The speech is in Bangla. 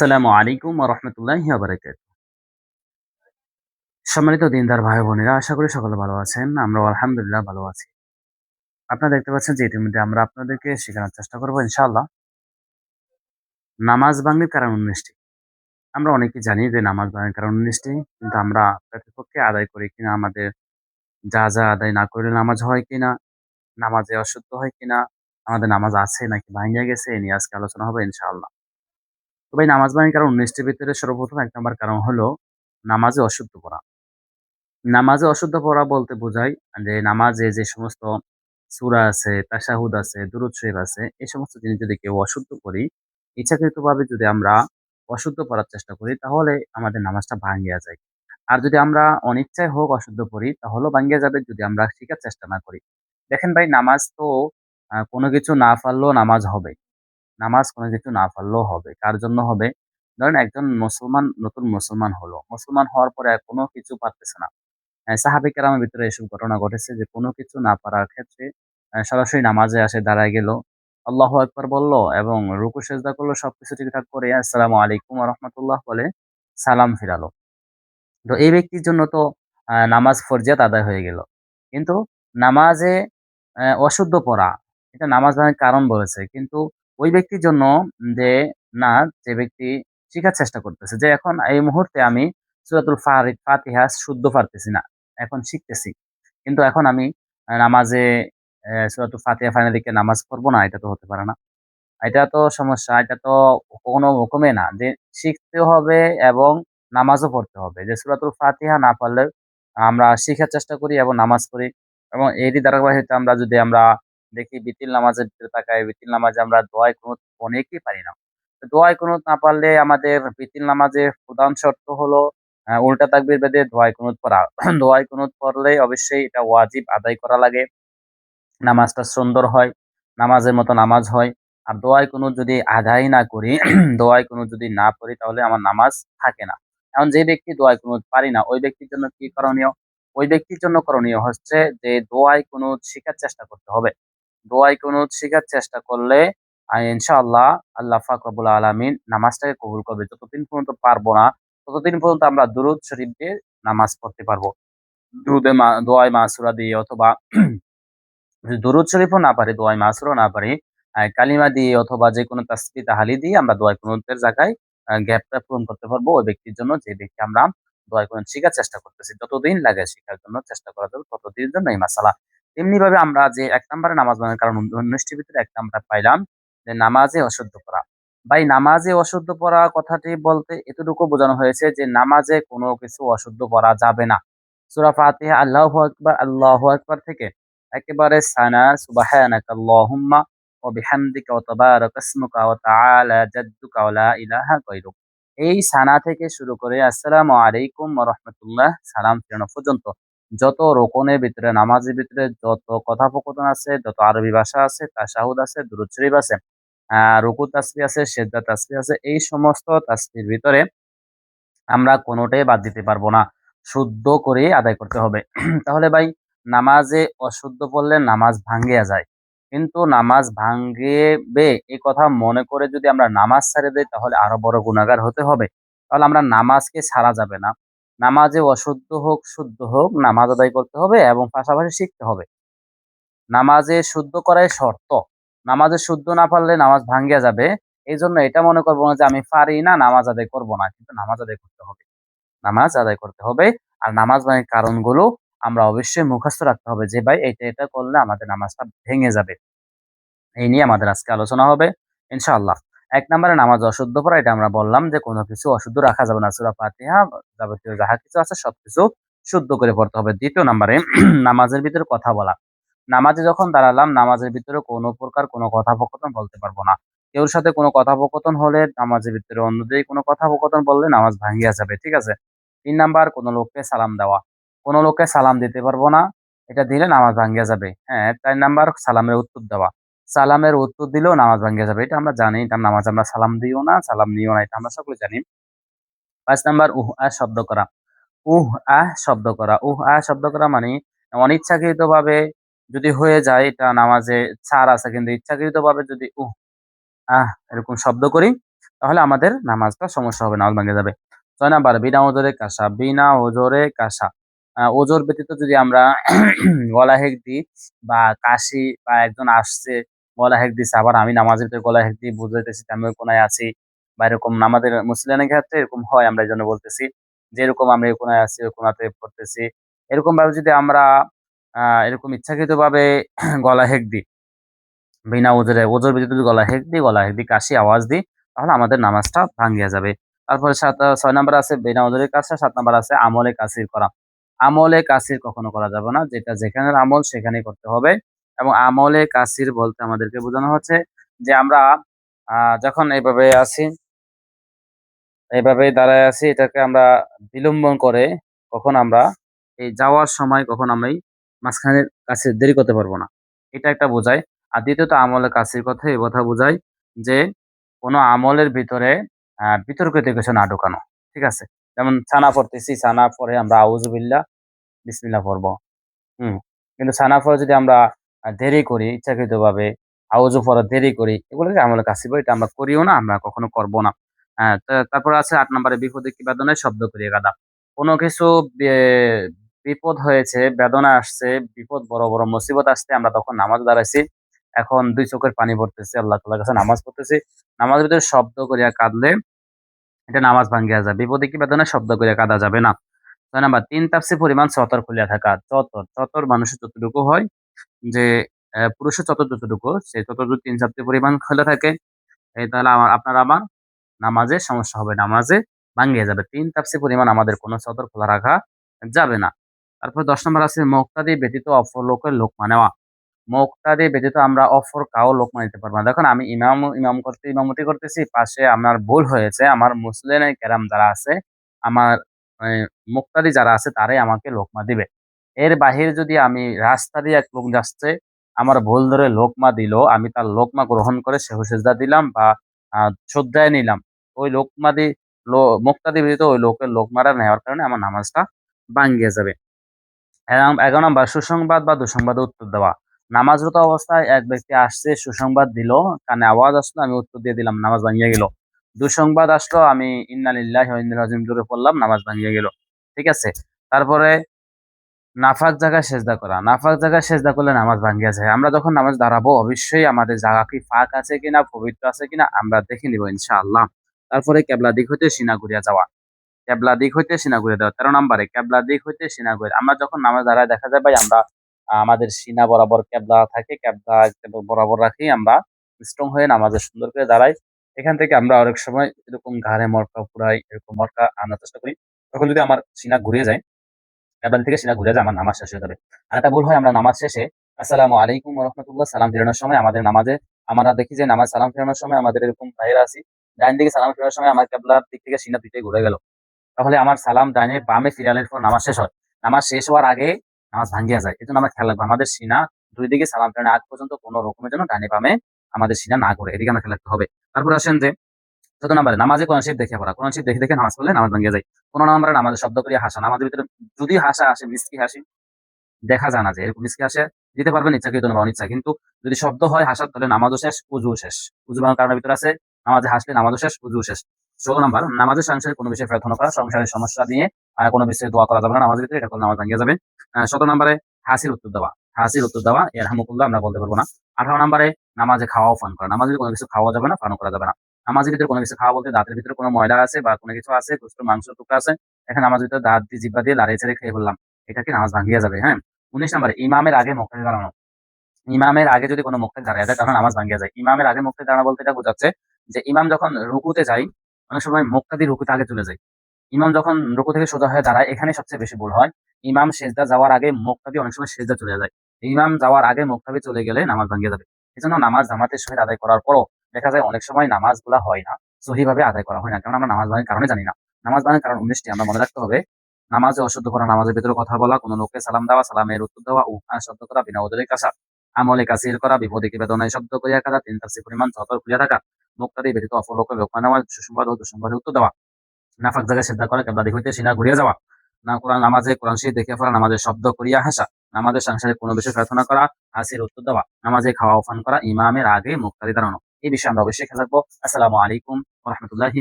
আসসালামু আলাইকুম রহমতুল্লাহ বারাকাত সম্মানিত দিনদার ভাই বোনেরা, আশা করি সকলে ভালো আছেন আমরা আলহামদুলিল্লাহ ভালো আছি। আপনারা দেখতে পাচ্ছেন যে ইতিমধ্যে আমরা আপনাদেরকে শেখানোর চেষ্টা করব, ইনশাআল্লাহ। নামাজ ভাঙির কারণ উনিশটি আমরা অনেকে জানি যে নামাজ ভাঙির কারণ উনিশটি কিন্তু আমরা প্রতিপক্ষে আদায় করি কিনা, আমাদের যা যা আদায় না করলে নামাজ হয় কিনা, নামাজে অশুদ্ধ হয় কিনা, আমাদের নামাজ আছে নাকি ভাঙিয়া গেছে, এ নিয়ে আজকে আলোচনা হবে, ইনশাআল্লাহ। তো ভাই নামাজ ভাঙির কারণ উনিশটির ভিতরে সর্বপ্রথম এক নম্বর কারণ হলো নামাজে অশুদ্ধ করা নামাজে অশুদ্ধ পড়া বলতে বোঝায় যে নামাজে যে সমস্ত সুরা আছে, তাশাহুদ আছে, দুরূদ শরীফ আছে, এই সমস্ত জিনিস যদি কেউ অশুদ্ধ করি, ইচ্ছাকৃতভাবে যদি আমরা অশুদ্ধ পড়ার চেষ্টা করি তাহলে আমাদের নামাজটা ভাঙিয়া যায়। আর যদি আমরা অনিচ্ছায় হোক অশুদ্ধ করি তাহলেও ভাঙিয়া যাবে যদি আমরা শিখার চেষ্টা না করি। দেখেন ভাই নামাজ তো কোনো কিছু না পারলেও নামাজ হবে। নামাজ কোনো কিছু না পারলেও হবে। কার জন্য হবে? ধরেন একজন মুসলমান নতুন মুসলমান হলো। মুসলমান হওয়ার পরে কোনো কিছু পারতেছে না। অ্যা সাহাবে কেরামের ভিতরে এসব ঘটনা ঘটেছে যে কোনো কিছু না পারার ক্ষেত্রে সরাসরি নামাজে আসে দাঁড়ায় গেল। আল্লাহু আকবার বলল এবং রুকু, সেজদা করল, সবকিছু ঠিকঠাক করে আসসালামু আলাইকুম রাহমাতুল্লাহ বলে সালাম ফিরালো। তো এই ব্যক্তির জন্য তো নামাজ ফরজিয়াত আদায় হয়ে গেল। কিন্তু নামাজে অশুদ্ধ পড়া, এটা নামাজ কারণ বলেছে। কিন্তু ওই ব্যক্তির জন্য যে না যে ব্যক্তি শিখার চেষ্টা করতেছে যে এখন এই মুহূর্তে আমি সূরাতুল ফাতিহা শুদ্ধ পারতেছি না। এখন শিখতেছি। কিন্তু এখন আমি নামাজে সূরাতুল ফাতিহা ফাইনাল দিকে নামাজ পড়ব না, এটা তো হতে পারে না। এটা তো সমস্যা। এটা তো কোনো হুকুমে না যে শিখতে হবে এবং নামাজও পড়তে হবে। যে সূরাতুল ফাতিহা না পারলে আমরা শিখার চেষ্টা করি এবং নামাজ পড়ি এবং এরই ধারাবাহিকতায় আমরা যদি আমরা দেখি বিতিল নামাজের দিকে তাকাই, বিতিল নামাজে আমরা দোয়ায় কুনুত অনেকেই পারি না। দোয়ায় কুনুত না পারলে আমাদের বিতিল নামাজের প্রধান শর্ত হলো উল্টা তাকবীর বেঁধে দোয়ায় কুনুত পড়া। দোয়ায় কুনুত পড়লে অবশ্যই এটা ওয়াজিব আদায় করা লাগে। নামাজটা সুন্দর হয়। নামাজের মতো নামাজ হয়। আর দোয়ায় কোনো যদি আদায় না করি, দোয়ায় কোনো যদি না পড়ি তাহলে আমার নামাজ থাকে না। এখন যে ব্যক্তি দোয়ায় কুনুত পারি না ওই ব্যক্তির জন্য কি করণীয়? ওই ব্যক্তির জন্য করণীয় হচ্ছে যে দোয়ায় কুনুত শেখার চেষ্টা করতে হবে। দোয়ায় কুনুত শিখার চেষ্টা করলে ইনশাআল্লাহ আল্লাহ পাক রব্বুল আলামিন নামাজটাকে কবুল করবে। যতদিন পর্যন্ত পারব না, ততদিন পর্যন্ত আমরা দুরুদ শরীফ দিয়ে নামাজ পড়তে পারব। দুরুদে মা দোয়ায় মাসুরা দিয়ে অথবা দুরুদ শরীফও না পারি, দোয়াই মাসুরাও না পারি, কালিমা দিয়ে অথবা যেকোনো তাসবিহ তাহলিল দিয়ে আমরা দোয়ায় কুনুতের জায়গায় গ্যাপটা পূরণ করতে পারব ওই ব্যক্তির জন্য যে ব্যক্তি আমরা দোয়াই কুনুত শিখার চেষ্টা করতেছি। যতদিন লাগে শিখার জন্য চেষ্টা করা যাবে ততদিনের জন্য এই মাসালা। তেমনিভাবে আমরা যে এক নাম্বারে নামাজ ভাঙার কারণ ১৯ টির ভিতরে ১ নাম্বার পাইলাম যে নামাজে অশুদ্ধ পড়া। ভাই নামাজে অশুদ্ধ পড়া কথাটি বলতে এতটুকু বোঝানো হয়েছে যে নামাজে কোনো কিছু অশুদ্ধ পড়া যাবে না। সূরা ফাতিহা আল্লাহু আকবার, আল্লাহু আকবার থেকে একেবারে সানা সুবহানাকা আল্লাহুম্মা ওয়া বিহামদিকা ওয়া তাবারাকা ইসমুকা ওয়া তাআলা জাদ্দুকা ওয়া লা ইলাহা গায়রুক। এই সানা থেকে শুরু করে আসসালামু আলাইকুম ওয়া রাহমাতুল্লাহ সালাম ফিরানো পর্যন্ত যত রোকনের ভিতরে নামাজের ভিতরে যত কথোপকথন আছে, যত আরবি ভাষা আছে, তাশাহুদ আছে, দুরূদ শরীফ আছে, রুকু তাসবিহ আছে, সেজদা তাসবিহ আছে এই সমস্ত তাসবিহর ভিতরে আমরা কোনটাই বাদ দিতে পারব না। শুদ্ধ করে আদায় করতে হবে। তাহলে ভাই নামাজে অশুদ্ধ পড়লে নামাজ ভাঙ্গিয়া যায়। কিন্তু নামাজ ভাঙ্গিবে এ কথা মনে করে যদি আমরা নামাজ ছেড়ে দেই তাহলে আরও বড় গুনাহগার হতে হবে। তাহলে আমরা নামাজকে ছাড়া যাবে না। নামাজে অশুদ্ধ হোক, শুদ্ধ হোক নামাজ আদায় করতে হবে এবং পাশাপাশি শিখতে হবে। নামাজে শুদ্ধ করাই শর্ত। নামাজে শুদ্ধ না পারলে নামাজ ভাঙ্গিয়া যাবে। এই জন্য এটা মনে করব না যে আমি পারি না নামাজ আদায় করব না। কিন্তু নামাজ আদায় করতে হবে। নামাজ আদায় করতে হবে। আর নামাজ ভাঙার কারণগুলো আমরা অবশ্যই মুখস্থ রাখতে হবে যে ভাই এটা, এটা করলে আমাদের নামাজটা ভেঙে যাবে। এই নিয়ে আমাদের আজকে আলোচনা হবে ইনশাআল্লাহ। ১ নাম্বারে নামাজ অশুদ্ধ পড়া এটা আমরা বললাম যে কোনো কিছু অশুদ্ধ রাখা যাবে না। সূরা ফাতিহা যাবতীয় যাহা কিছু আছে সবকিছু শুদ্ধ করে পড়তে হবে। ২য় নাম্বারে নামাজের ভিতরে কথা বলা। নামাজে যখন দাঁড়ালাম নামাজের ভিতরে কোনো প্রকার কোনো কথোপকথন বলতে পারব না। কেউর সাথে কোনো কথোপকথন হলে নামাজের ভিতরে অন্যদের কোনো কথোপকথন বললে নামাজ ভাঙ্গিয়া যাবে। ঠিক আছে? তিন নাম্বার কোনো লোককে সালাম দেওয়া। কোনো লোককে সালাম দিতে পারব না। এটা দিলে নামাজ ভাঙিয়া যাবে। হ্যাঁ, ৪ নাম্বার সালামের উত্তর দেওয়া। সালামের উত্তর দিলেও নামাজ ভাঙ্গিয়া যাবে। এটা আমরা জানি। এটা নামাজ আমরা সালাম দিও না, সালাম নিও না। এটা আমরা সকলে জানি। পাঁচ নাম্বার উহ আহ শব্দ করা। উহ আহ শব্দ করা। উহ আহ শব্দ করা মানে অনিচ্ছাকৃত ভাবে যদি হয়ে যায় এটা নামাজে ছাড় আছে কিন্তু ইচ্ছাকৃত ভাবে যদি উহ আহ এরকম শব্দ করি তাহলে আমাদের নামাজটা সমস্যা হবে নামাজ ভেঙে যাবে ছয় নাম্বার বিনা ওজোরে কাশা বিনা ওজোরে আহ, ওজোর ব্যতীত যদি আমরা গলা হেক দিই বা কাশি বা একজন আসছে গলা হেক দিছে, আবার আমি নামাজের ভিতরে গলা হেক দিয়ে বুঝাইতেছি আমি কোনায় আছি বা এরকম আমাদের মুসলিমের ক্ষেত্রে এরকম হয় আমরা এই জন্য বলতেছি, যে এরকম আমরা এই কোনায় আছি, ওই কোনাতে পড়তেছি। এরকম ভাবে যদি আমরা এরকম ইচ্ছাকৃত ভাবে গলা হেক দিই, বিনা ওজরে, ওজোর যদি গলা হেক দিই গলা হেক দিই কাশি আওয়াজ দিই, তাহলে আমাদের নামাজটা ভাঙ্গিয়া যাবে। তারপরে সাত, ছয় নাম্বার আছে, বিনা ওজরের কাছে সাত নাম্বার আছে, আমলে কাসির করা। আমলে কাসির কখনো করা যাবে না, যেটা যেখানের আমল সেখানেই করতে হবে। এবং আমলে কাসির বলতে আমাদেরকে বোঝানো হচ্ছে যে আমরা যখন এইভাবে আছি এইভাবে দাঁড়ায় আছি, এটাকে আমরা বিলম্বন করে কখন আমরা এই যাওয়ার সময় কখন এই মাঝখানের কাছে দেরি করতে পারব না। এটা একটা বোঝায়। আর দ্বিতীয়ত আমলের কাছের কথা এই কথা বোঝায় যে কোনো আমলের ভিতরে বিতর্কিত কিছু না ঢুকানো, ঠিক আছে? যেমন ছানা পড়তেছি, ছানা পরে আমরা আউজুবিল্লাহ বিসমিল্লাহ পড়ব। হুম, কিন্তু ছানা পরে যদি আমরা দেরি করি ইচ্ছাকৃত ভাবে আউজু পরে দেরি করি, এগুলোকে আমলের কাছে এটা আমরা করিও না, আমরা কখনো করব না। হ্যাঁ তারপর আছে আট নম্বরে বিপদে কি বেদনায় শব্দ করিয়ে গাদা। কোনো কিছু বিপদ হয়েছে, বেদনা আসছে, বিপদ বড় বড় মুসিবত আসছে, আমরা তখন নামাজ দাঁড়াইছি। এখন দুই চোখের পানি পড়তেছে, আল্লাহ তালার কাছে নামাজ পড়তেছি। নামাজের ভিতরে শব্দ করিয়া কাঁদলে এটা নামাজ ভাঙ্গিয়া যায়। বিপদে কি বেদনা শব্দ করিয়া কাঁদা যাবে না। ছয় নাম্বার, তিন তাপসি পরিমাণ চতর খুলিয়া থাকা। চতর চতর মানুষের যতটুকু হয় যে পুরুষের চতর যতটুকু সেই চতর যদি তিন চারটি পরিমাণ খোলা থাকে। তাহলে আমার, আপনার আমার নামাজে সমস্যা হবে। নামাজে ভাঙিয়ে যাবে। তিন তাপসি পরিমাণ আমাদের কোনো সদর খোলা রাখা যাবে না। তারপর দশ নম্বর আছে মুক্তাদি ব্যতীত অফর লোকের লোকমা নেওয়া। মোক্তাদি ব্যতীত আমরা অফর কাও লোকমা নিতে পারব না। দেখুন, আমি ইমাম ইমাম করতে, ইমামতি করতেছি। পাশে আমার ভুল হয়েছে। আমার মুসলিম কেরাম যারা আছে, আমার মোক্তাদি যারা আছে, তারাই আমাকে লোকমা দিবে। এর বাহিরে যদি আমি রাস্তা দিয়ে এক লোক যাচ্ছে, আমার ভুল ধরে লোকমা দিল, আমি তার লোকমা গ্রহণ করে সেহু সেজদা দিলাম বা শ্রদ্ধায় নিলাম। ওই লোকমাদি মুক্তাদি ব্যতীত ওই লোকের লোকমারা নেওয়ার কারণে আমার নামাজটা ভাঙ্গিয়ে যাবে। এগারো নম্বর, সুসংবাদ বা দুঃসংবাদে উত্তর দেওয়া। নামাজরত অবস্থায় এক ব্যক্তি আসছে, সুসংবাদ দিল, কানে আওয়াজ আসলো, আমি উত্তর দিয়ে দিলাম, নামাজ ভাঙিয়ে গেল। দুঃসংবাদ আসলো, আমি ইন্নালিল্লাহ জোরে পড়লাম, নামাজ ভাঙিয়ে গেল। ঠিক আছে? তারপরে নাফাক জায়গায় সেজদা করা। নাফাক জায়গায় সেজদা করলে নামাজ ভাঙ্গিয়া যায়। আমরা যখন নামাজ দাঁড়াবো, অবশ্যই আমাদের জায়গা কি ফাঁক আছে কিনা, পবিত্র আছে কিনা, আমরা দেখে নিব ইনশাআল্লাহ। তারপরে কেবলা দিক হইতে সিনাগুড়িয়া যাওয়া। কেবলা দিক হইতে সিনা ঘুরে দেওয়া তেরো নম্বরে কেবলা দিক হইতে সিনা ঘুরে আমরা যখন নামাজ দাঁড়ায় দেখা যায়, ভাই, আমরা আমাদের সিনা বরাবর কেবলা থাকে কেবলা বরাবর রাখি, আমরা স্ট্রং হয়ে নামাজে সুন্দর করে দাঁড়াই। এখান থেকে আমরা অনেক সময় এরকম ঘাড়ে মরকা, পুরাই এরকম মরকা আনার চেষ্টা করি। তখন যদি আমার সিনা ঘুরে যায় কেবলা থেকে সিনা ঘুরে যায় আমার নামাজ শেষ হয়ে যাবে। আর একটা ভুল হয়, আমরা নামাজ শেষে আসসালামু আলাইকুম রহমতুল্লাহ, সালাম ফেরানোর সময় আমাদের নামাজে, আমরা দেখি যে নামাজ সালাম ফেরানোর সময় আমাদের এরকম ভাইরা আছি, ডাইন দিকে সালাম ফেরানোর সময় আমার কেবলার দিক থেকে সিনা দিকে ঘুরে গেল। তাহলে আমার সালাম ডাইনে বামে ফিরালের পর নামাজ শেষ হয়। নামাজ শেষ হওয়ার আগে নামাজ ভাঙ্গিয়া যায়। এই জন্য আমরা খেয়াল আমাদের সিনা দুই দিকে সালাম ফেরানোর আগ পর্যন্ত কোনো রকমের জন্য ডাইনে বামে আমাদের সিনা না করে এদিকে আমরা খেয়াল হবে। তারপর আসেন যে চোদ্দ নম্বরে নামাজে কোরআন শরীফ দেখে পড়া। কোরআন শরীফ দেখে দেখে নামাজ পড়লে নামাজ ভাঙ্গিয়া যায়। কোন নম্বরে নামাজের শব্দ করিয়া হাসা। নামাজের ভিতরে যদি হাসা আসে, মিসকি হাসি, দেখা যায় না যে এরকম মিসকি হাসে দিতে পারবেন ইচ্ছাকৃত বা অনিচ্ছা। কিন্তু যদি শব্দ হয় হাসার, তাহলে নামাজও শেষ উজু শেষ। উজু বানানোর কারণের ভিতরে আছে, নামাজে হাসলে নামাজও শেষ উজু শেষ। ষোলো নাম্বার, নামাজের সংসারে কোনো বিষয়ে প্রার্থনা করা, সংসারের সমস্যা নিয়ে আর কোনো বিষয়ে দোয়া করা যাবে না। নামাজের ভিতরে এটা করলে নামাজ ভাঙিয়ে যাবে। সতেরো নম্বরে হাসির উত্তর দেওয়া। হাসির উত্তর দেওয়া এর হামুকুল্লাহ আমরা বলতে পারব না। আঠারো নম্বরে নামাজে খাওয়া ও পান করা। নামাজের কোনো কিছু খাওয়া যাবে না পান করা যাবে না। নামাজের ভিতরে কোনো কিছু খাওয়া বলতে দাঁতের ভিতরে কোনো ময়লা আছে বা কোনো কিছু আছে, গোস্ত, মাংস, টুকরা আছে, এখানে নামাজের ভিতরে দাঁত দিয়ে জিব্বা দিয়ে লাড়িয়ে ছেড়ে খেয়ে বললাম এটা কি নামাজ ভাঙিয়ে যাবে হ্যাঁ? উনিশ নম্বরে, ইমামের আগে মুখে দাঁড়ানো। ইমামের আগে যদি কোনো মুখে দাঁড়ায় যায়, তাহলে নামাজ ভাঙিয়ে যায়। ইমামের আগে মুখে দাঁড়ানো বলতে এটা বোঝাচ্ছে যে ইমাম যখন রুকুতে যায়, অনেক সময় মুখটা দিয়ে রুকুতে আগে চলে যায়। ইমাম যখন রুকু থেকে সোজা হয়ে দাঁড়ায়, এখানে সবচেয়ে বেশি ভুল হয়। ইমাম সেজদা যাওয়ার আগে মুখটা দিয়ে অনেক সময় সেজদা চলে যায়। ইমাম যাওয়ার আগে মুখটা দিয়ে চলে গেলে নামাজ ভাঙিয়ে যাবে। এই জন্য নামাজ জামাতের সহিত আদায় করার পরও দেখা যায় অনেক সময় নামাজগুলা হয় না, সহিভাবে আদায় করা হয় না। কারণ আমরা নামাজ ভাঙের কারণে জানি না। নামাজ ভাঙের কারণ উনিশটি, আমরা মনে রাখতে হবে, নামাজে অশুদ্ধ করা, নামাজের ভিতরে কথা বলা, কোনো লোককে সালাম দেওয়া, সালামের উত্তর দেওয়া, উহা শব্দ করা, বিনা ওদের কাছা আমলে কাসির করা, বিপদে কি বেদনায় শব্দ করিয়া কাটা তিন তাপসি পরিমাণ সতর করিয়া থাকা, মুক্তাদি ব্যতীত অপর লোকের লোক নেওয়া সুসংবাদ ও দুঃসংবাদে উত্তর দেওয়া, নাফাক জায়গায় সিদ্ধা করা, কেবলা হইতে সিনা ঘুরিয়া যাওয়া, না কোরআন নামাজে, কোরআন শরীফ দেখে পড়া, নামাজের শব্দ করিয়া হাসা, নামাজের সংসারে কোনো বিষয় প্রার্থনা করা, হাসির উত্তর দেওয়া, নামাজে খাওয়া ও পান করা, ইমামের আগে মুক্তাদি দাঁড়ানো। এই বিষয়ে আমরা অবশ্যই খেয়াল রাখব। আসসালামু আলাইকুম রহমতুল্লাহি